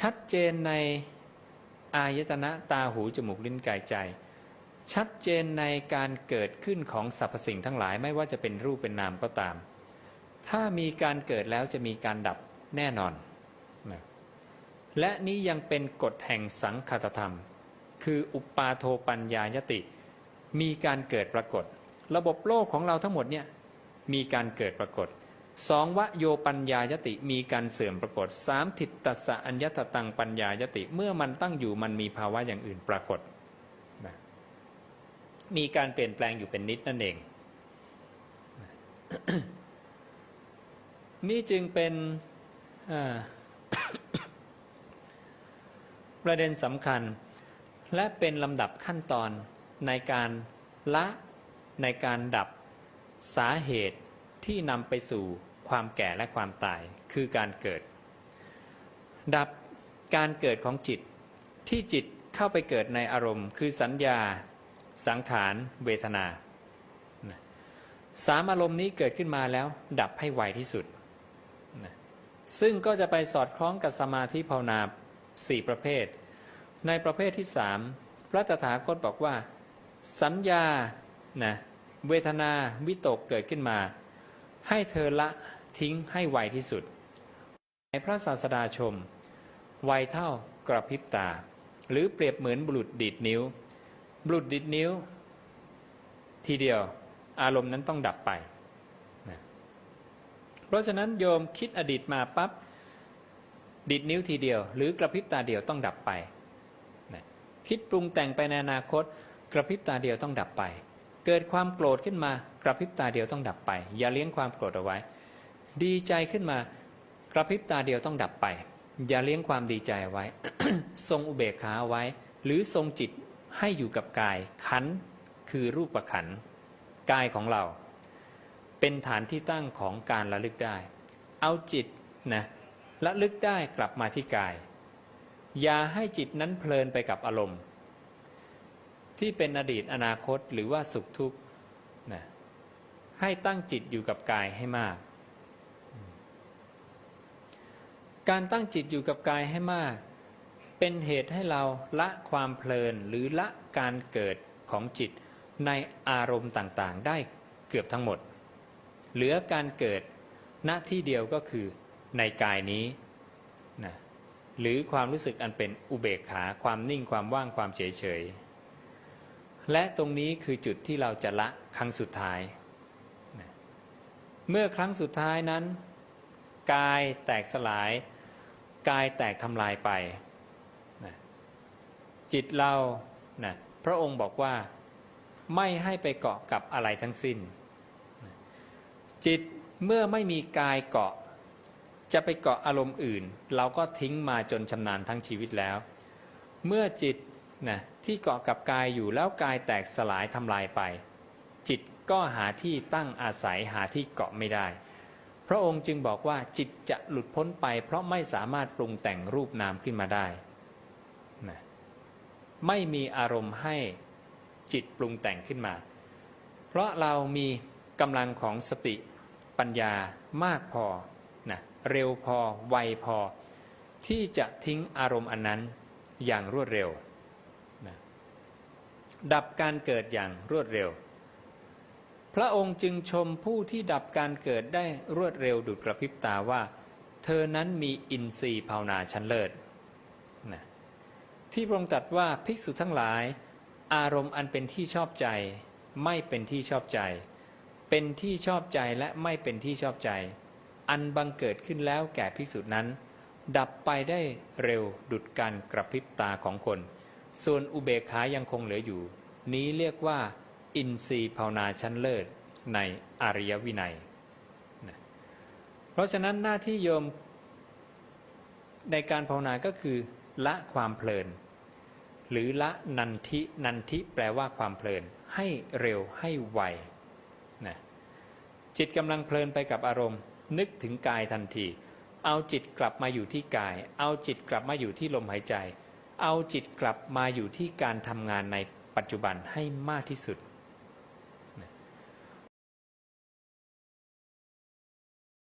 ชัดเจนในอายตนะตาหูจมูกลิ้นกายใจ ชัดเจนในการเกิดขึ้นของสรรพสิ่งทั้งหลายไม่ว่าจะเป็นรูปเป็นนามก็ตาม ถ้ามีการเกิดแล้วจะมีการดับแน่นอนนะและนี้ยังเป็นกฎแห่งสังคตธรรม คืออุปาโทปัญญายติ มีการเกิดปรากฏ ระบบโลกของเราทั้งหมดเนี่ยมีการเกิดปรากฏ สองวโยปัญญายติมีการเสื่อมปรากฏสามทิฏฐสสะอัญญตตังปัญญายติเมื่อมันตั้งอยู่มันมีภาวะอย่างอื่นปรากฏนะมีการเปลี่ยนแปลงอยู่เป็นนิดนั่นเองนี่จึงเป็นประเด็นสำคัญ และเป็นลำดับขั้นตอนในการละในการดับสาเหตุ ที่นำไปสู่ความแก่และความตายคือการเกิด ดับการเกิดของจิตที่จิตเข้าไปเกิดในอารมณ์ คือสัญญา สังขาร เวทนาสามอารมณ์นี้เกิดขึ้นมาแล้ว ดับให้ไวที่สุด ซึ่งก็จะไปสอดคล้องกับสมาธิภาวนาสี่ประเภท ในประเภทที่สามพระตถาคตบอกว่า สัญญานะเวทนาวิตกเกิดขึ้นมา ให้เธอละทิ้งให้ไวที่สุดในพระศาสดาชม ไวเท่ากระพริบตา หรือเปรียบเหมือนบุรุษดีดนิ้ว บุรุษดีดนิ้ว ทีเดียวอารมณ์นั้นต้องดับไปนะเพราะฉะนั้นโยมคิดอดีตมาปับ๊บดีดนิ้วทีเดียว หรือกระพริบตาเดียวต้องดับไปนะคิดปรุงแต่งไปในอนาคต กระพริบตาเดียวต้องดับไป เกิดความโกรธขึ้นมากระพริบตาเดียวต้องดับไป อย่าเลี้ยงความโกรธเอาไว้ ดีใจขึ้นมากระพริบตาเดียวต้องดับไป อย่าเลี้ยงความดีใจเอาไว้ ทรงอุเบกขาไว้ หรือทรงจิตให้อยู่กับกายขันคือรูปขันกายของเรา เป็นฐานที่ตั้งของการระลึกได้ เอาจิตนะระลึกได้กลับมาที่กาย อย่าให้จิตนั้นเพลินไปกับอารมณ์ ที่เป็นอดีตอนาคตหรือว่าสุขทุกข์นะให้ตั้งจิตอยู่กับกายให้มาก การตั้งจิตอยู่กับกายให้มาก เป็นเหตุให้เราละความเพลินหรือละการเกิดของจิตในอารมณ์ต่างๆ ได้เกือบทั้งหมด เหลือการเกิดณที่เดียวก็คือในกายนี้นะหรือความรู้สึกอันเป็นอุเบกขา ความนิ่งความว่างความเฉยเฉย และตรงนี้คือจุดที่เราจะละครั้งสุดท้าย เมื่อครั้งสุดท้ายนั้น กายแตกสลาย กายแตกทำลายไป จิตเรานะพระองค์บอกว่าไม่ให้ไปเกาะกับอะไรทั้งสิ้น จิตเมื่อไม่มีกายเกาะ จะไปเกาะอารมณ์อื่น เราก็ทิ้งมาจนชำนาญทั้งชีวิตแล้ว เมื่อจิต นะที่เกาะกับกายอยู่แล้วกายแตกสลายทำลายไป จิตก็หาที่ตั้งอาศัยหาที่เกาะไม่ได้ พระองค์จึงบอกว่าจิตจะหลุดพ้นไป เพราะไม่สามารถปรุงแต่งรูปนามขึ้นมาได้นะไม่มีอารมณ์ให้จิตปรุงแต่งขึ้นมา เพราะเรามีกำลังของสติปัญญามากพอนะเร็วพอไวพอ ที่จะทิ้งอารมณ์อันนั้นอย่างรวดเร็ว ดับการเกิดอย่างรวดเร็ว พระองค์จึงชมผู้ที่ดับการเกิดได้รวดเร็วดุจกระพริบตาว่า เธอนั้นมีอินทรีย์ภาวนาชั้นเลิศนะที่พระองค์ตรัสว่าภิกษุทั้งหลาย อารมณ์อันเป็นที่ชอบใจ ไม่เป็นที่ชอบใจ เป็นที่ชอบใจและไม่เป็นที่ชอบใจ อันบังเกิดขึ้นแล้วแก่ภิกษุนั้น ดับไปได้เร็วดุดการกระพริบตาของคน ส่วนอุเบกขายังคงเหลืออยู่ นี้เรียกว่า อินทรีย์ภาวนาชั้นเลิศในอริยวินัยนะเพราะฉะนั้นหน้าที่โยมในการภาวนาก็คือ ละความเพลิน หรือละนันทินันทิแปลว่าความเพลิน ให้เร็วให้ไวนะจิตกำลังเพลินไปกับอารมณ์ นึกถึงกายทันที เอาจิตกลับมาอยู่ที่กาย เอาจิตกลับมาอยู่ที่ลมหายใจ เอาจิตกลับมาอยู่ที่การทำงานในปัจจุบันให้มากที่สุด